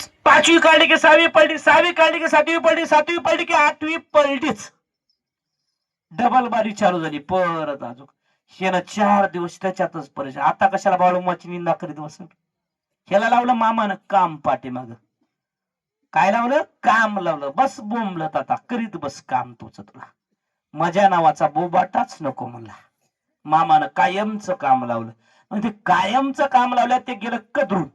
पलटीच पाचवी काढली की सहावी पलटी सहावी काढली की सातवी पलटी सातवी पलटी की आठवी पलटीच डबल बारी चालू झाली परत अजून. शेनं चार दिवस त्याच्यातच परेश आता कशाला बाळूमाची निंदा करीत बस ह्याला लावलं मामानं काम पाठीमाग. काय लावलं? काम लावलं. बस बोंबलत आता. करीत बस काम तोच तुला मजा नावाचा बोबाटाच नको म्हणला. मामानं कायमचं काम लावलं. मग ते कायमचं काम लावलं ते गेलं कदरून.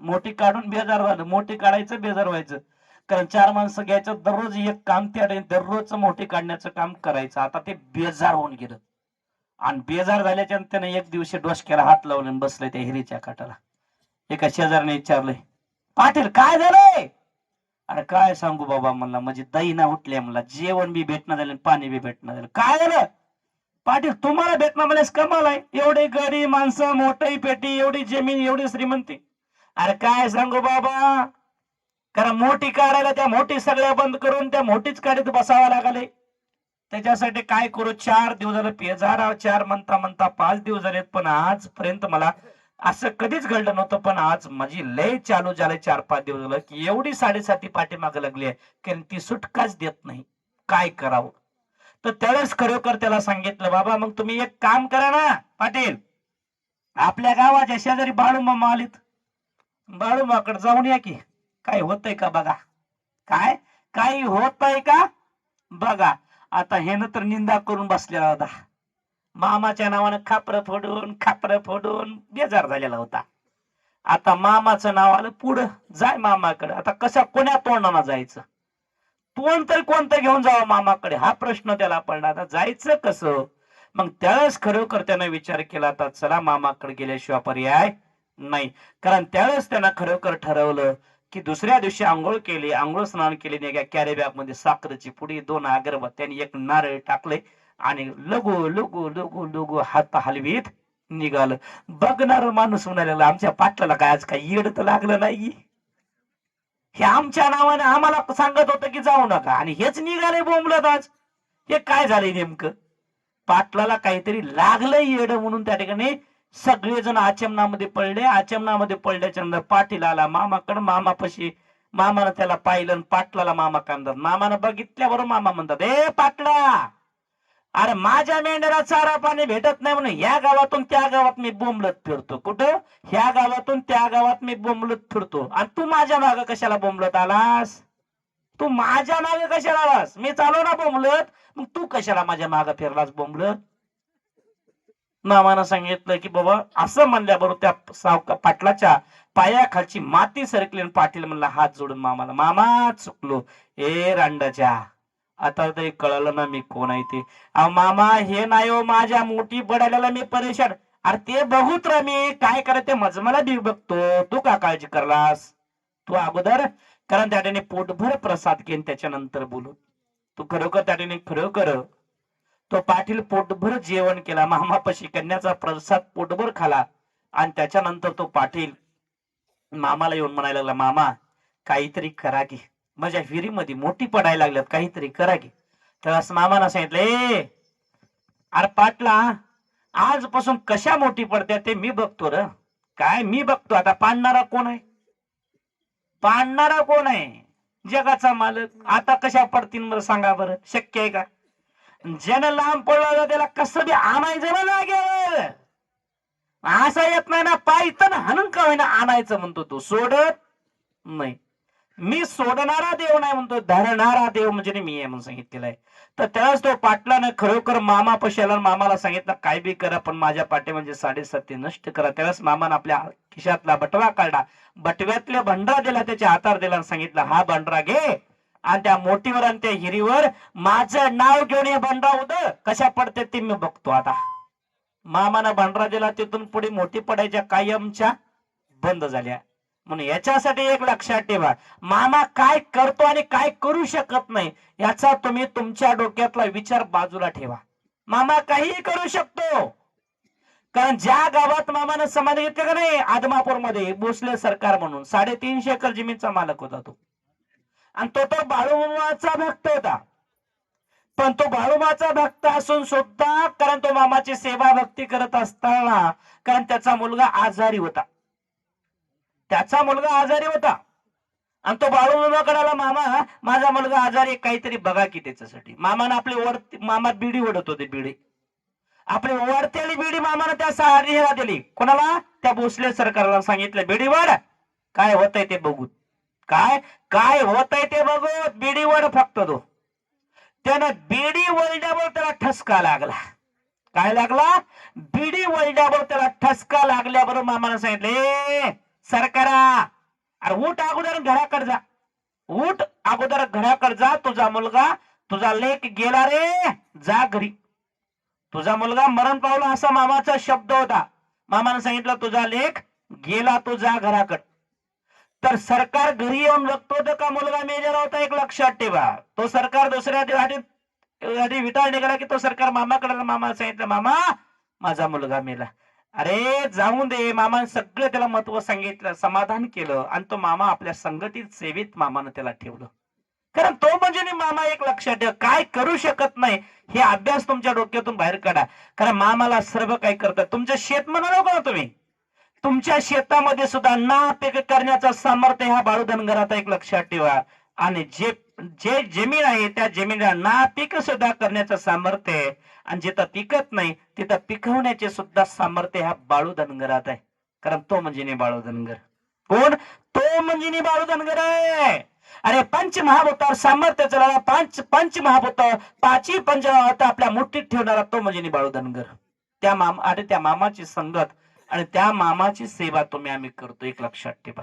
मोठी काढून बेजार झालं मोठी काढायचं बेजार व्हायचं. कारण चार माणसं घ्यायचं दररोज एक काम त्या दररोज मोठी काढण्याचं काम करायचं. आता ते बेजार होऊन गेलं. आणि बेजार झाल्याच्या त्याने एक दिवशी डोसक्याला हात लावले बसले त्या हिरीच्या काटाला एका शेजारने विचारलंय पाटील काय झालंय? अरे काय सांगू बाबा म्हणला म्हणजे दही ना उठले म्हणला जेवण बी भेटणं झालं आणि पाणी बी भेटणं झालं. काय झालं? पाटील तुम्हाला भेटणं मला कमाल आहे एवढी गडी माणसं मोठी पेटी एवढी जमीन एवढी श्रीमंती. अरे काय सांगू बाबा? कारण मोठी काढायला त्या मोठी सगळ्या बंद करून त्या मोठीच काढीत बसावं लागले. त्याच्यासाठी काय करू? चार दिवस झालं पेजाराव चार म्हणता म्हणता पाच दिवस झालेत पण आजपर्यंत मला असं कधीच घडलं नव्हतं पण आज माझी लय चालू झाले चार पाच दिवस झालं की एवढी साडेसाती पाठीमाग लागली आहे कारण ती सुटकाच देत नाही. काय करावं? तर त्यावेळेस खरोखर त्याला सांगितलं बाबा मग तुम्ही एक काम करा ना पाटील. आपल्या गावाच्या शेजारी बाळूमामा आलीत. बाळूमाकडे जाऊन या की. काय होतय का बघा? काय? काही होतय का? बघा. आता हे तर निंदा करून बसलेला होता. मामाच्या नावानं खापर फोडून खापर फोडून बेजार झालेला होता. आता मामाचं नाव आलं पुढं. जाय मामाकडे. आता कशा कोण्या तोंडाना जायचं? तोंड तर कोणतं घेऊन जावं मामाकडे? हा प्रश्न त्याला पडला. आता जायचं कसं? मग त्यावेळेस खरोखर त्यानं विचार केला आता चला मामाकडे गेल्याशिवाय पर्याय नाही. कारण त्यावेळेस त्यांना खरोखर ठरवलं की दुसऱ्या दिवशी आंघोळ केली आंघोळ स्नान केली नाही कॅरी बॅगमध्ये साखरेची पुडी दोन अगरबत्त्यांनी एक नारळ टाकले आणि लघु लघु लगू लगू हात हलवीत निघालं. बघणार माणूस म्हणायला आमच्या पाटलाला काय आज काय येड तर लागलं नाही हे आमच्या नावाने आम्हाला सांगत होतं की जाऊ नका. आणि हेच निघाले बोंबलत आज. हे काय झालंय नेमकं? पाटलाला काहीतरी लागलं येड म्हणून त्या ठिकाणी. सगळेजण आचमनामध्ये पडले. आचमनामध्ये पडल्याच्या नंतर पाटील आला मामाकडं. मामापाशी मामानं त्याला पाहिलं पाटलाला मामा कांदर मामानं बघितल्यावर मामा म्हणतात ए पाटला! अरे माझ्या मेंढ्याला चारा पाणी भेटत नाही म्हणून या गावातून त्या गावात मी बोंबलत फिरतो. कुठं? ह्या गावातून त्या गावात मी बोंबलत फिरतो. आणि तू माझ्या माग कशाला बोंबलत आलास? तू माझ्या मागे कशाला आलास? मी चालू ना बोंबलत. मग तू कशाला माझ्या मागे फिरलास बोंबलत? मामानं सांगितलं की बाबा असं म्हणल्याबरोबर त्या सावका पाटलाच्या पायाखालची माती सरकली आणि पाटील म्हणला हात जोडून मामाला मामा चुकलो ए रांडाच्या आता तरी कळलं ना मी कोण आहे ते. मामा हे नाही हो माझ्या मोठी बडाल्याला मी परेशान. अरे ते बघूत रा मी काय करते मज मला बी बघतो. तू का काळजी करलास? तू अगोदर कारण त्या ठिकाणी पोटभर प्रसाद घेईन त्याच्यानंतर बोलू. तू खरोखर त्या ठिकाणी खरोखर तो पाटील पोटभर जेवण केला मामापाशी कन्याचा प्रसाद पोटभर खाला आणि त्याच्यानंतर तो पाटील मामाला येऊन म्हणायला लागला मामा काहीतरी करा की. माझ्या विहिरीमध्ये मोठी पडायला लागल्यात काहीतरी करा की. तर मामाना सांगितलं ए अरे पाटला आजपासून कशा मोठी पडत्या ते मी बघतो र. काय मी बघतो? आता पाडणारा कोण आहे? पाडणारा कोण आहे? जगाचा मालक. आता कशा पडतील मला सांगा बरं. शक्य आहे का? ज्यानं लांब पडला त्याला कसं बी आणायचं ना लागेल असा येत नाही ना पाय तर हाणून का होईना आणायचं म्हणतो तो. सोडत नाही. मी सोडणारा देव नाही म्हणतो धरणारा देव म्हणजे मी आहे म्हणून सांगितलेलं आहे. तर त्यावेळेस तो पाटलानं खरोखर मामा पशाला मामाला सांगितलं काय बी करा पण माझ्या पाटे म्हणजे साडेसाती नष्ट करा. त्यावेळेस मामानं आपल्या खिशातला बटवा काढला. बटव्यातल्या भंडरा दिला त्याच्या हातावर दिला सांगितलं हा भंडारा घे. आणि त्या मोठीवर आणि त्या हिरीवर माझं नाव घेऊन हे भंडारा उद कशा पडते ते मी बघतो आता. मामानं बंडरा दिला तिथून पुढे मोठी पडायच्या कायमच्या बंद झाल्या. म्हणून याच्यासाठी एक लक्षात ठेवा. मामा काय करतो आणि काय करू शकत नाही याचा तुम्ही तुमच्या डोक्यातला विचार बाजूला ठेवा. मामा काहीही करू शकतो. कारण ज्या गावात मामानं समाधी घेतले का नाही आदमापूरमध्ये भोसले सरकार म्हणून साडेतीनशे एकर जमीनचा मालक होता तो. आणि तो तर बाळूमामाचा भक्त होता. पण तो बाळूमाचा भक्त असून सुद्धा कारण तो मामाची सेवा भक्ती करत असताना कारण त्याचा मुलगा आजारी होता. त्याचा मुलगा आजारी होता. आणि तो बाळू मामा कडाला मामा माझा मुलगा आजारी काहीतरी बघा की त्याच्यासाठी. मामानं आपले ओढ मामा बिडी ओढत होते बिडी. आपली ओढतेली बिडी मामानं त्या साडीला दिली. कोणाला? त्या भोसले सरकारला सांगितलं बिडी वाढ काय होतंय ते बघू काय? काय होतंय ते बघ? बीडी वड फक्त तो. त्यानं बीडी वळल्यावर त्याला ठसका लागला. काय लागला? बीडी वळल्यावर त्याला ठसका लागल्याबरोबर मामानं सांगितले सरकारा अरे उठ अगोदर घराकडे जा. उठ अगोदर घराकडे जा. तुझा मुलगा तुझा लेख गेला रे. जा घरी. तुझा मुलगा मरण पावला असा मामाचा शब्द होता. मामानं सांगितलं तुझा लेख गेला तो जा घराकडे. तर सरकार घरी येऊन बघतो तर का मुलगा मेजर होता एक लक्षात ठेवा. तो सरकार दुसऱ्या दिवशी विटाळ निघाला की तो सरकार मामाकडे मामा सांगितलं मामा माझा मुलगा मेला. अरे जाऊन दे. मामाने सगळं त्याला महत्त्व सांगितलं समाधान केलं आणि तो मामा आपल्या संगतीत सेवेत मामानं त्याला ठेवलं. कारण तो म्हणजे मामा एक लक्षात ठेवा. काय करू शकत नाही हे अभ्यास तुमच्या डोक्यातून बाहेर काढा. कारण मामाला सर्व काही करतात. तुमचं शेत म्हणालो का तुम्ही? तुमच्या शेतामध्ये सुद्धा नापीक करण्याचं सामर्थ्य ह्या बाळूधनगरात एक लक्षात ठेवा. आणि जे जे जमीन आहे त्या जमिनीला नापीक सुद्धा करण्याचं सामर्थ्य आहे. आणि जिथं पिकत नाही तिथं पिकवण्याचे सुद्धा सामर्थ्य ह्या बाळू धनगरात आहे. कारण तो म्हणजे बाळू धनगर कोण? तो म्हणजे बाळू धनगर आहे. अरे पंच महाभूतावर सामर्थ्य चला पंच पंच महाभूत पाचही पंच आपल्या मुठीत ठेवणारा तो म्हणजे बाळू धनगर त्या मामा अरे त्या मामाची संगत आणि त्या मामाची सेवा तुम्ही आम्ही करतो एक लक्षात ठेवा.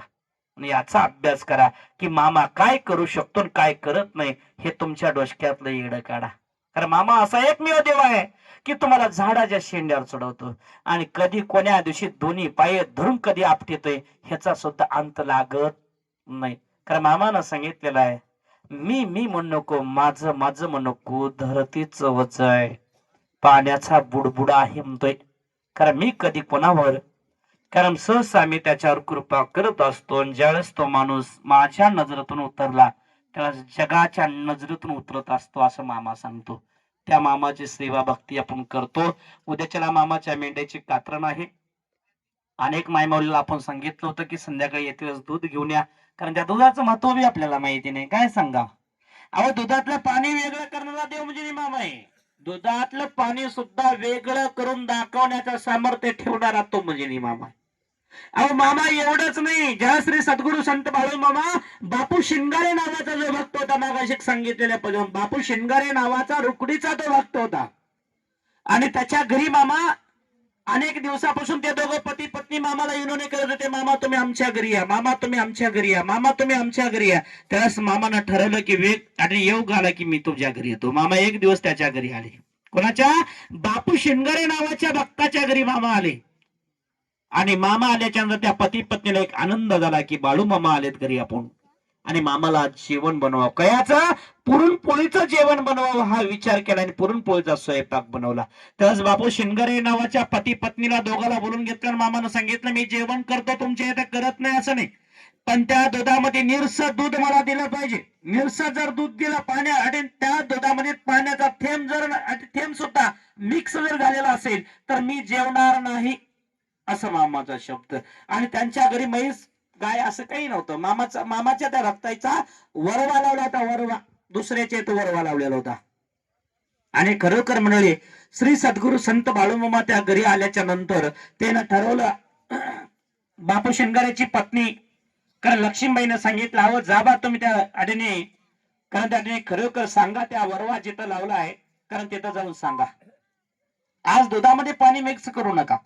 आणि याचा अभ्यास करा की मामा काय करू शकतो आणि काय करत नाही हे तुमच्या डोसक्यातलं येडं काढा. कारण मामा असा एकमेव देव आहे की तुम्हाला झाडाच्या शेंड्यावर चढवतो. आणि कधी कोण्या दिवशी दोन्ही पाय धरून कधी आपटेतोय ह्याचा सुद्धा अंत लागत नाही. कारण मामानं सांगितलेलं आहे मी मी म्हणू नको माझं माझं म्हणू नको धरतीच वच आहे. पाण्याचा बुडबुडा हिमतोय. कारण मी कधी कोणावर कारण सहसा मी त्याच्यावर कृपा करत असतो ज्यावेळेस तो माणूस माझ्या नजरेतून उतरला त्यावेळेस जगाच्या नजरेतून उतरत असतो असं मामा सांगतो. त्या मामाची सेवा भक्ती आपण करतो. उद्याच्याला मामाच्या मेंढ्याची कात्रण आहे. अनेक मायमाऊलीला आपण सांगितलं होतं की संध्याकाळी येते वेळेस दूध घेऊन या. कारण त्या दुधाचं महत्त्व बी आपल्याला माहिती नाही. काय सांगा अहो दुधातलं पाणी वेगळं करणारा देव म्हणजे मामा आहे. दुधातलं पाणी सुद्धा वेगळं करून दाखवण्याचं सामर्थ्य ठेवणारा तो म्हणजे मामा. अहो मामा एवढंच नाही. ज्या श्री सद्गुरु संत बाळू मामा बापू शिंगारे नावाचा जो भक्त होता मागाशिक सांगितलेल्या पदून बापू शिंगारे नावाचा रुकडीचा तो भक्त होता. आणि त्याच्या घरी मामा अनेक दिवसापासून ते दोघं पती पत्नी मामाला विनवणी करत होते. मामा तुम्ही आमच्या घरी या. मामा तुम्ही आमच्या घरी या. मामा तुम्ही आमच्या घरी या. त्यावेळेस मामानं ठरवलं की वेग आणि योग आला की मी तुझ्या घरी येतो. मामा एक दिवस त्याच्या घरी आले. कोणाच्या? बापू शिंगारे नावाच्या भक्ताच्या घरी मामा आले. आणि मामा आल्याच्यानंतर त्या पती पत्नीला एक आनंद झाला की बाळू मामा आलेत घरी आपण. आणि मामाला आज जेवण बनवावं. कयाचा? पुरणपोळीचं जेवण बनवावं हा विचार केला आणि पुरणपोळीचा स्वयंपाक बनवला. त्याच बापू शिंगरे नावाच्या पती पत्नीला दोघाला बोलून घेतलं आणि मामानं सांगितलं मी जेवण करतो तुमच्या इथे करत नाही असं नाही. पण त्या दुधामध्ये निरस दूध मला दिलं पाहिजे. निरस जर दूध दिलं पाण्या आणि त्या दुधामध्ये पाण्याचा थेंब जर थेंब सुद्धा मिक्स जर झालेला असेल तर मी जेवणार नाही. असं मामाचा शब्द. आणि त्यांच्या घरी म्हैस गाय असं काही नव्हतं. मामाचा मामाच्या त्या रक्ताचा वरवा लावला होता वरवा. दुसऱ्याच्या इथं वरवा लावलेला होता. आणि खरोखर म्हणाले श्री सद्गुरु संत बाळूमामा त्या घरी आल्याच्यानंतर त्यानं ठरवलं बापू शिंगाऱ्याची पत्नी. कारण लक्ष्मीबाईनं सांगितलं अहो जाबा तुम्ही त्या अडीने कारण त्या खरोखर सांगा त्या वरवा जिथं लावला आहे कारण तिथं जाऊन सांगा. आज दुधामध्ये पाणी मिक्स करू नका.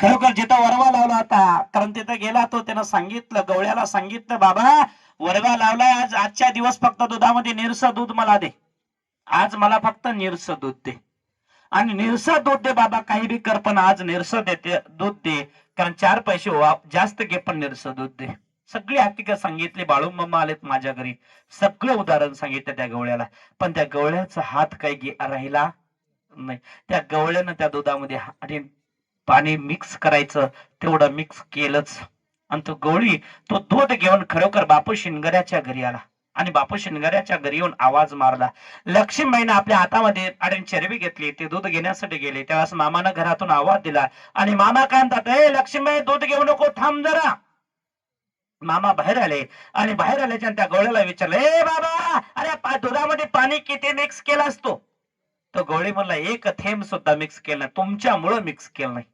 खरोखर जिथं वरवा लावला होता कारण तिथं गेला तो त्यानं सांगितलं गवळ्याला सांगितलं बाबा वरवा लावलाय आज आजच्या दिवस फक्त दुधामध्ये निरस दूध मला दे. आज मला फक्त निरस दूध दे. आणि निरस दूध दे बाबा काही बी कर पण आज निरस देते दूध दे. कारण चार पैसे जास्त घे पण निरस दूध दे. सगळी हकीकत सांगितली बाळू मम्मा आलेत माझ्या घरी. सगळं उदाहरण सांगितलं त्या गवळ्याला. पण त्या गवळ्याचा हात काही राहिला नाही. त्या गवळ्यानं त्या दुधामध्ये आणि पाणी मिक्स करायचं तेवढं मिक्स केलंच. आणि तो गवळी तो दूध घेऊन खरोखर बापू शिंगऱ्याच्या घरी आला. आणि बापू शिंगऱ्याच्या घरी येऊन आवाज मारला. लक्ष्मीबाईनं आपल्या हातामध्ये आणि चरबी घेतली. ते दूध घेण्यासाठी गेले. त्यावेळेस मामानं घरातून आवाज दिला. आणि मामा काय म्हणतात ए लक्ष्मीबाई दूध घेऊ नको थांब जरा. मामा बाहेर आले. आणि बाहेर आल्याच्या त्या गवळ्याला विचारलं ए बाबा अरे दुधामध्ये पाणी किती मिक्स केला असतो तो गवळी म्हणला एक थेंब सुद्धा मिक्स केला नाही. तुमच्यामुळं मिक्स केलं नाही.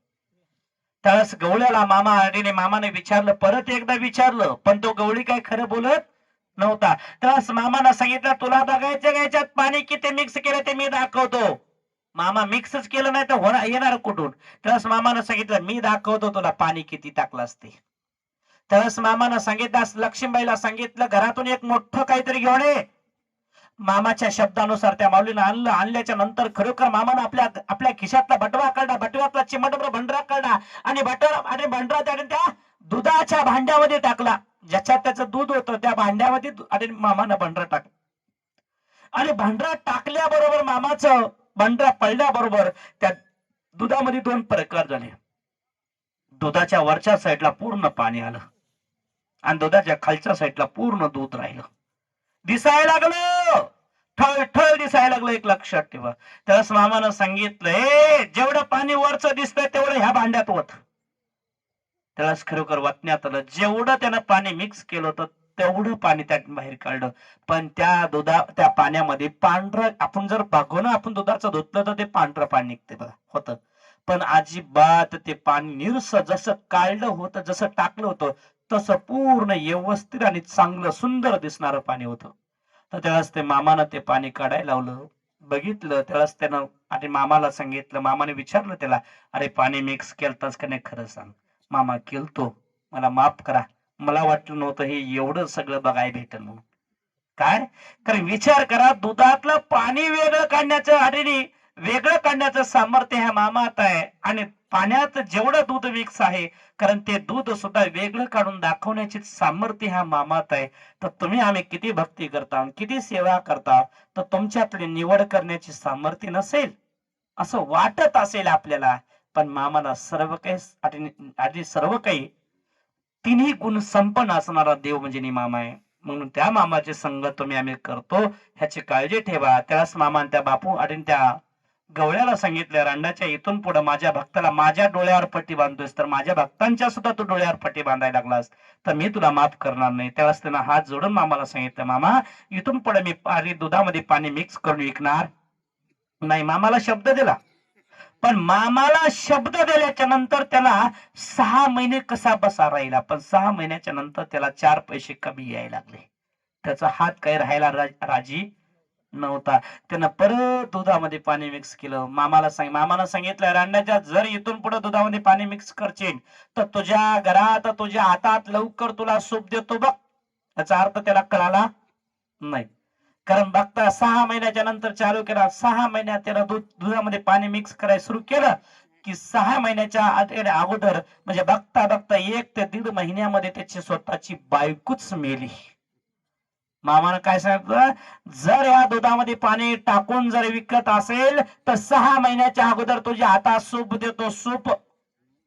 त्यावेळेस गवळ्याला मामा आडीने मामाने विचारलं परत एकदा विचारलं पण तो गवळी काय खरं बोलत नव्हता. त्यावेळेस मामानं सांगितलं तुला बघायचं घ्यायच्यात पाणी किती मिक्स केलं ते मी दाखवतो. मामा मिक्सच केलं नाही तर होणार येणार कुठून? त्यावेळेस मामानं सांगितलं मी दाखवतो तुला पाणी किती टाकलं असते. त्यावेळेस मामानं सांगितलं लक्ष्मीबाईला सांगितलं घरातून एक मोठं काहीतरी घेऊन ये. मामाच्या शब्दानुसार त्या माऊलीनं आणलं. आणल्याच्या नंतर खरोखर मामानं आपल्या आपल्या खिशातला बटवा काढला. बटव्यातला चिमटभर भंडरा काढला. आणि बटर आणि भंडरा त्याने त्या दुधाच्या भांड्यामध्ये टाकला. ज्याच्यात त्याचं दूध होतं त्या भांड्यामध्ये आणि मामानं भंडरा टाकला आणि भांडरा टाकल्याबरोबर मामाचं भांडरा पडल्याबरोबर त्या दुधामध्ये दोन प्रकार झाले. दुधाच्या वरच्या साईडला पूर्ण पाणी आलं. आणि दुधाच्या खालच्या साईडला पूर्ण दूध राहिलं. दिसायला लागलं! हो. ठळ ठळ दिसायला लागलं एक लक्षात ठेवा. त्यावेळेस मामानं सांगितलं जेवढं पाणी वरचं दिसतंय तेवढं ह्या भांड्यात होत त्यालाच खरोखर वाटण्यात आलं जेवढं त्यानं पाणी मिक्स केलं होतं तेवढं पाणी त्यात बाहेर काढलं. पण त्या दुधा त्या पाण्यामध्ये पांढरं आपण जर बघून आपण दुधाचं धुतलं तर ते पांढरं पाणी निघते बघा होतं. पण अजिबात ते पाणी निरस जसं काढलं होतं जसं टाकलं होतं तसं पूर्ण व्यवस्थित आणि चांगलं सुंदर दिसणारं पाणी होतं. तर त्यावेळेस ते मामानं ते पाणी काढायला लावलं. बघितलं त्यावेळेस त्यानं आणि मामाला सांगितलं मामाने विचारलं त्याला अरे पाणी मिक्स केलतास का नाही खरं सांग. मामा केलतो. मला माफ करा. मला वाटलं नव्हतं हे एवढं सगळं बघायला भेटल म्हणून. काय? कारण विचार करा दुधातलं पाणी वेगळं काढण्याचं आणि वेगळं काढण्याचं सामर्थ्य ह्या मामात आहे आणि पाण्यात जेवढं दूध मिक्स आहे कारण ते दूध सुद्धा वेगळं काढून दाखवण्याची सामर्थ्य ह्या मामात आहे. तर तुम्ही आम्ही किती भक्ती करता किती सेवा करता तर तुमच्यातली निवड करण्याची सामर्थ्य नसेल असं वाटत असेल आपल्याला. पण मामाला सर्व काही आधी सर्व काही तिन्ही गुण संपन्न असणारा देव म्हणजे निमामा आहे. म्हणून त्या मामाची संगत तुम्ही आम्ही करतो ह्याची काळजी ठेवा. त्यालाच मामा त्या बापू आणि त्या गवळ्याला सांगितलं रांडाच्या इथून पुढे माझ्या भक्ताला माझ्या डोळ्यावर पट्टी बांधतोस तर माझ्या भक्तांच्या सुद्धा तू डोळ्यावर पट्टी बांधायला लागलास तर मी तुला माफ करणार नाही. त्यावेळेस त्यांना हात जोडून मामाला सांगितलं मामा इथून पुढे मी पाणी दुधामध्ये पाणी मिक्स करून विकणार नाही. मामाला शब्द दिला. पण मामाला शब्द दिल्याच्या नंतर त्याला सहा महिने कसा बसा राहिला? पण सहा महिन्याच्या नंतर त्याला चार पैसे कमी यायला लागले. त्याचा हात काही राहायला रा- राजी नव्हता. त्यानं परत दुधामध्ये पाणी मिक्स केलं. मामाला सांग मामाला सांगितलं रांड्याच्या जर इथून पुढे दुधामध्ये पाणी मिक्स करशील तर तुझ्या घरात तुझ्या हातात लवकर तुला सूप देतो बघ. याचा अर्थ त्याला कळाला नाही. कारण बघता सहा महिन्याच्या नंतर चालू केला. सहा महिन्यात त्याला दूध दुधामध्ये पाणी मिक्स करायला सुरू केलं की सहा महिन्याच्या आत- अगोदर म्हणजे बघता बघता एक ते दीड महिन्यामध्ये त्याची स्वतःची बायकूच मेली. मामानं काय सांगितलं? जर या दुधामध्ये पाणी टाकून जर विकत असेल तर सहा महिन्याच्या अगोदर तुझ्या हातात सूप देतो. सूप.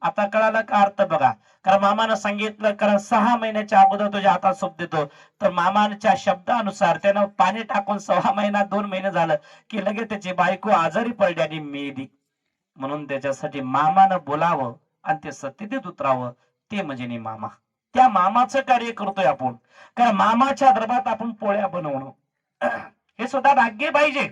आता कळालं का अर्थ बघा? कारण मामानं सांगितलं कारण सहा महिन्याच्या अगोदर तुझ्या हातात सूप देतो. तर मामाच्या शब्दानुसार त्यानं पाणी टाकून सहा महिना दोन महिने झालं की लगेच त्याची बायको आजारी पडली आणि मेली. म्हणून त्याच्यासाठी मामानं बोलावं आणि ते सत्यतेत उतरावं. ते म्हणजे नी मामा. त्या मामाचं कार्य करतोय आपण. कारण मामाच्या दरबारात आपण पोळ्या बनवणं. हे सुद्धा भाग्य पाहिजे.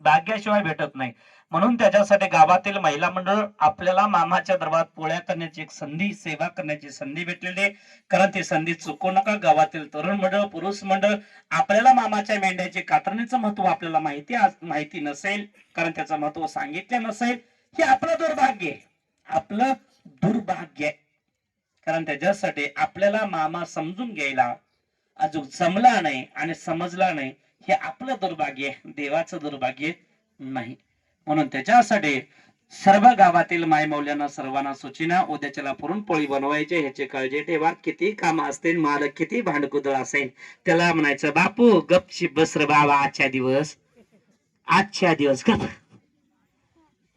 भाग्याशिवाय भेटत नाही. म्हणून त्याच्यासाठी गावातील महिला मंडळ आपल्याला मामाच्या दरबारात पोळ्या करण्याची एक संधी सेवा करण्याची संधी भेटलेली आहे. कारण ती संधी चुकू नका. गावातील तरुण मंडळ पुरुष मंडळ आपल्याला मामाच्या मेंढ्याचे कातरणीचं महत्त्व आपल्याला माहिती माहिती नसेल कारण त्याचं महत्त्व सांगितलं नसेल हे आपलं दुर्भाग्य आहे. आपलं दुर्भाग्य आहे. कारण त्याच्यासाठी आपल्याला मामा समजून घ्यायला अजून जमला नाही आणि समजला नाही हे आपलं दुर्भाग्य देवाचं दुर्भाग्य नाही. म्हणून त्याच्यासाठी सर्व गावातील मायमौल्यांना सर्वांना सूचना उद्याच्याला पुरणपोळी बनवायचे ह्याची काळजी ठेवा. किती काम असतील मालक किती भांडकुदळ असेल त्याला म्हणायचं बापू गपची बसर बाबा आजच्या दिवस. आजच्या दिवस गप.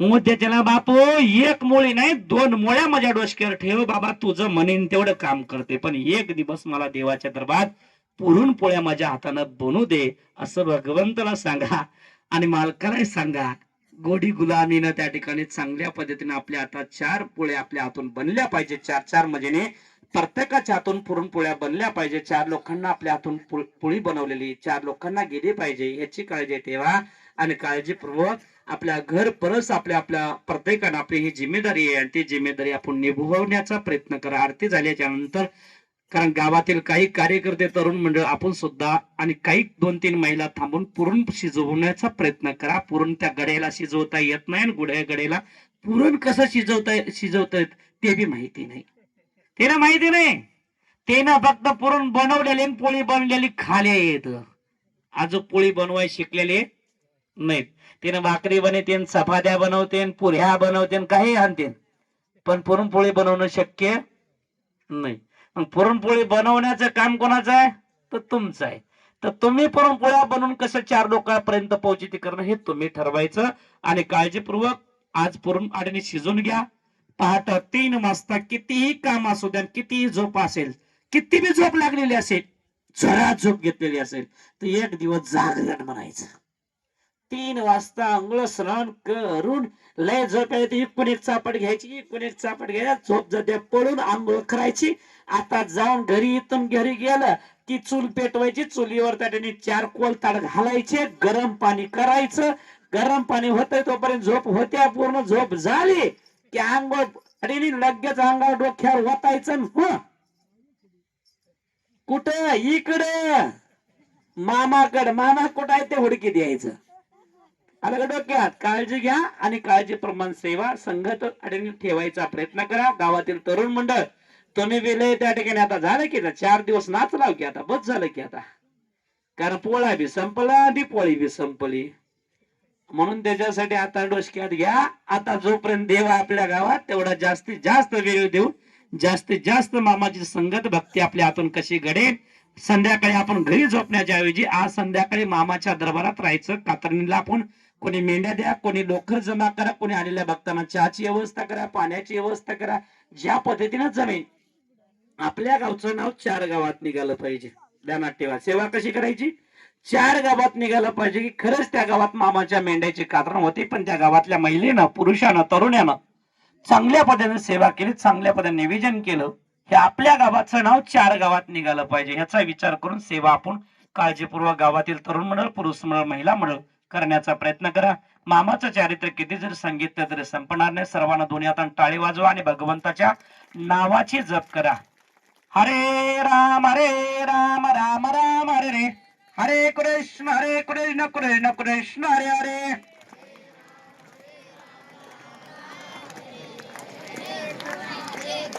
उद्याच्याला बापू एक मुळी नाही दोन मुळ्या माझ्या डोसक्यावर ठेव बाबा तुझं म्हणेन तेवढं काम करते. पण एक दिवस मला देवाच्या दरबार पुरून पोळ्या माझ्या हातानं बनू दे असं भगवंताला सांगा आणि मालकालाही सांगा. गोडी गुलामीनं त्या ठिकाणी चांगल्या पद्धतीने आपल्या हातात चार पोळ्या आपल्या हातून बनल्या पाहिजे चार चार मजेने प्रत्येकाच्या हातून पुरणपोळ्या बनल्या पाहिजे चार लोकांना आपल्या हातून पोळी बनवलेली चार लोकांना गेली पाहिजे याची काळजी ठेवा आणि काळजीपूर्वक आपल्या घर परस आपल्या आपल्या प्रत्येकानं आपली ही जिम्मेदारी आहे आणि ती जिम्मेदारी आपण निभवण्याचा प्रयत्न करा. आरती झाल्याच्यानंतर कारण गावातील काही कार्यकर्ते तरुण मंडळ आपण सुद्धा आणि काही दोन तीन महिला थांबून पुरण शिजवण्याचा प्रयत्न करा. पुरण त्या गड्याला शिजवता येत नाही आणि गुड्या गड्याला पुरण कसं शिजवता शिजवता येत ते बी माहिती नाही. त्याला माहिती नाही. त्यानं फक्त पुरण बनवलेले आणि पोळी बनलेली खाल्या येत आज पोळी बनवाय शिकलेले नाहीत. तिने भाकरी बनवते सफाद्या बनवते पुऱ्या बनवते काही आणते पण पुरणपोळी बनवणं शक्य नाही. मग पुरणपोळी बनवण्याचं काम कोणाचं आहे? तर तुमचं आहे. तर तुम्ही पुरणपोळ्या बनवून कसं चार लोकांपर्यंत पोहोचित करणं हे तुम्ही ठरवायचं. आणि काळजीपूर्वक आज पुरण आडीने शिजून घ्या. पहाट तीन वाजता कितीही काम असू द्या कितीही झोप असेल किती बी झोप लागलेली असेल जरा झोप घेतलेली असेल तर एक दिवस जागरण म्हणायचं. तीन वाजता अंघोळ स्नान करून लय झोप येते इकडून एक चापट घ्यायची इकडून एक चापट घ्यायची झोप जाते पडून आंघोळ करायची. आता जाऊन घरी इथून घरी गेलं की चूल पेटवायची. चुलीवर त्या ठिकाणी चार कोल ताड घालायचे. गरम पाणी करायचं. गरम पाणी होतंय तोपर्यंत झोप होत्या पूर्ण झोप झाली की आंघोळ आणि लगेच अंगावर डोक्यावर वाटायचं कुठं? इकडं. मामाकड. मामा कुठं आहे ते हुडकी द्यायचं. आलं का डोक्यात काळजी घ्या आणि काळजी प्रमाण सेवा संघट ठेवायचा प्रयत्न करा. गावातील तरुण मंडळ तुम्ही गेले त्या ठिकाणी आता झालं की चार दिवस नाच लाव की आता बस झालं की आता. कारण पोळा बी संपला आणि पोळी बी संपली. म्हणून त्याच्यासाठी आता डोसक्यात घ्या. आता जोपर्यंत देव आपल्या गावात तेवढा जास्तीत जास्त वेळ देऊ. जास्तीत जास्त मामाची संगत भक्ती आपल्या हातून कशी घडेल? संध्याकाळी आपण घरी झोपण्याच्या ऐवजी आज संध्याकाळी मामाच्या दरबारात राहायचं कातरणीला आपण कोणी मेंढ्या द्या कोणी लोकर जमा करा कोणी आलेल्या भक्तांना चहाची व्यवस्था करा पाण्याची व्यवस्था करा ज्या पद्धतीनं जमेल. आपल्या गावचं नाव चार गावात निघालं पाहिजे. ध्यानात ठेवा सेवा कशी करायची? चार गावात निघालं पाहिजे की खरंच त्या गावात मामाच्या मेंढ्याची कातरण होती पण त्या गावातल्या महिलेनं पुरुषानं तरुण्यानं चांगल्या पद्धतीने सेवा केली चांगल्या पद्धतीने निवेदन केलं. हे आपल्या गावाचं नाव चार गावात निघालं पाहिजे. ह्याचा विचार करून सेवा आपण काळजीपूर्वक गावातील तरुण मंडळ पुरुष मंडळ महिला मंडळ करण्याचा प्रयत्न करा. मामाचं चारित्र्य किती जरी सांगितलं तरी संपणार नाही. सर्वांना दोन्ही हातान टाळी वाजवा आणि भगवंताच्या नावाची जप करा. हरे राम हरे राम राम राम हरे रे. हरे कृष्ण हरे कृष्ण कृष्ण कृष्ण हरे हरे.